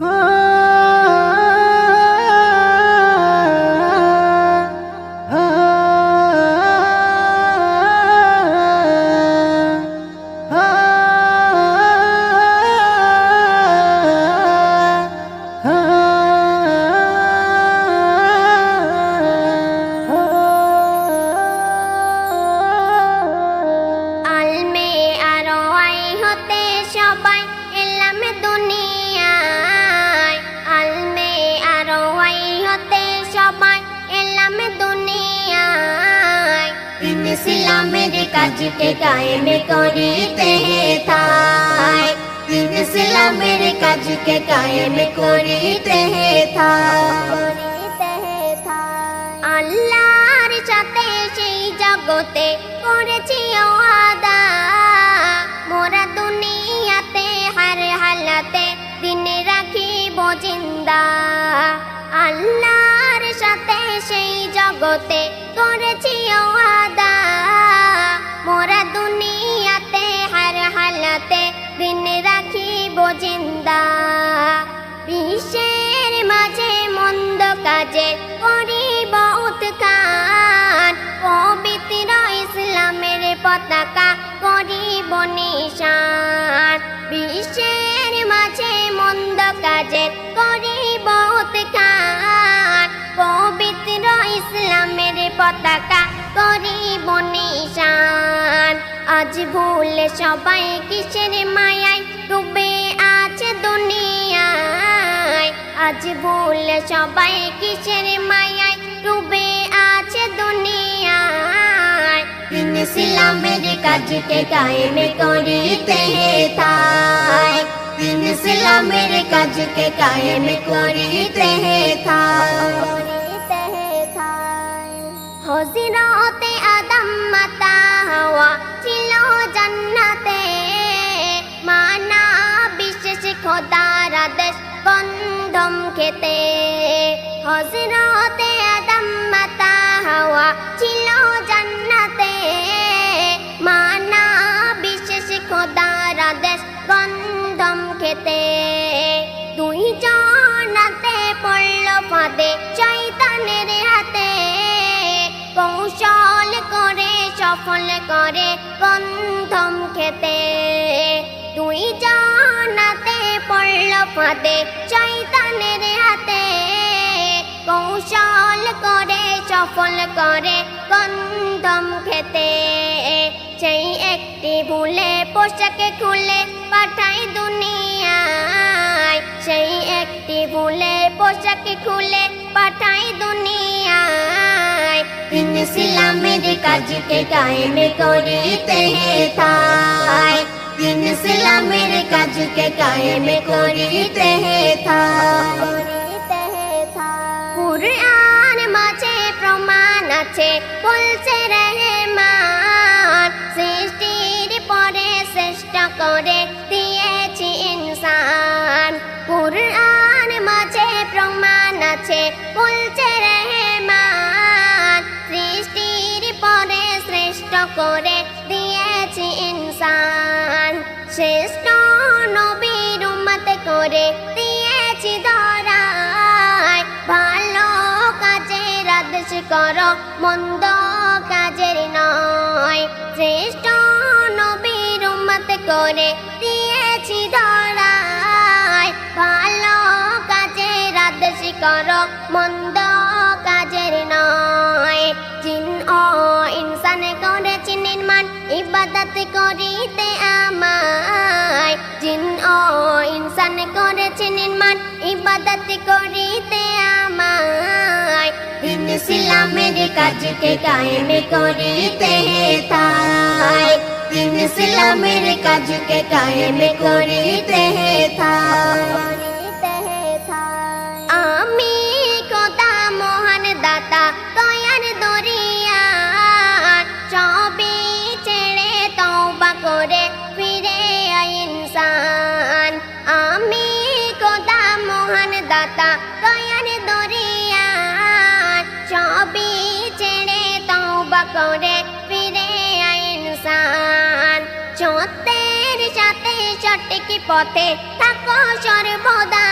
Ah. ইসলামের কাজকে কায়েম করিতে থাই দিন ইসলামের কাজকে কায়েম করিতে আল্লাহর সাথে সেই জগতে করেছি ওয়াদা মোরা দুনিয়াতে হার হালাতে দিন রাখিব জিন্দা আল্লাহর সাথে সেই জগতে নিশান বিশ্বের মাঝে মন্দ কাজে করিব পবিত্র ইসলামের পতাকা করিব নিশান আজ ভুলে সবাই কিসের মায়ায় ডুবে আছে দুনিয়ায়। আজ ভুলে সবাই কিসের মায়ায় ডুবে আছে দুনিয়ায়। দিন ইসলামের কাজকে কায়েম করিতে থাই ইসলামের কাজকে কায়েম করিতে থাই হজিরতে ফাঁদে চৈতানের হাতে। কৌশল করে, সফল করে গন্ধম খেতে। দুই জনাতে পড়ল ফাঁদে চৈতানের হাতে। কৌশল করে, সফল করে গন্ধম খেতে। সেই একটি ভুলে পোশাকে খুলে পাঠাই দুনিয়ায় সেই একটি ভুলে পোশাকে খুলে পাঠাই দুনিয়ায়। দিন ইসলামের কাজকে কায়েম করিতে থাই দিন ইসলামের কাজকে কায়েম করিতে থাই কুরআন মাঝে প্রমাণ আছে, বলছে রহমান, সৃষ্টির পরে শ্রেষ্ঠ করে বলছে রহমান সৃষ্টির পরে শ্রেষ্ঠ করে দিয়েছি ইনসান। শ্রেষ্ঠ নবীর উম্মত করে দিয়েছি ধরায়। ভালো কাজের আদেশ করো, মন্দ কাজের নয়। শ্রেষ্ঠ নবীর উম্মত করে আদেশ মন্দ কাজের নয়। জিন ও ইনসান করেছি নির্মাণ, ইবাদত করিতে আমায়। জিন ও ইনসান করেছে নির্মাণ, ইবাদত করিতে আমায়। দিন ইসলামের কাজকে কায়েম করিতে থাই দিন ইসলামের কাজকে কায়েম করিতে থাই পথে থাকো সর্বদা।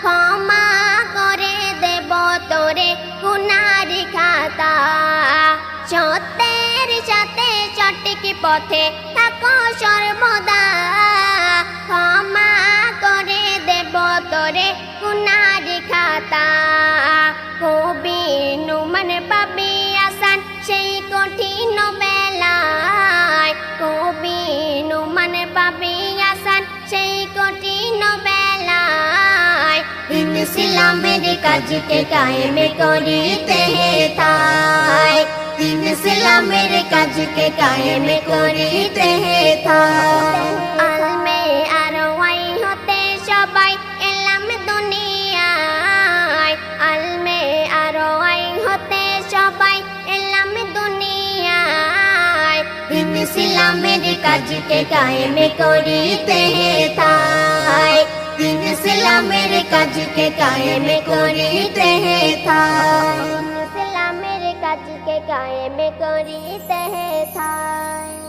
ক্ষমা করে দেব তোরে গুনারি খাতা। সত্যের সাথে সঠিক পথে থাকো সর্বদা। ক্ষমা পাবি আসান সেই কঠিন বেলায় ইসলামের কাজকে কায়েমে করিতে থাই দিন ইসলামের কাজকে কায়েমে করিতে থাই ইসলামের কাজকে কায়েমে করিতে থাই দিন ইসলামের কাজকে কায়েমে করিতে থাই ইসলামের কাজকে কায়েমে করিতে থাই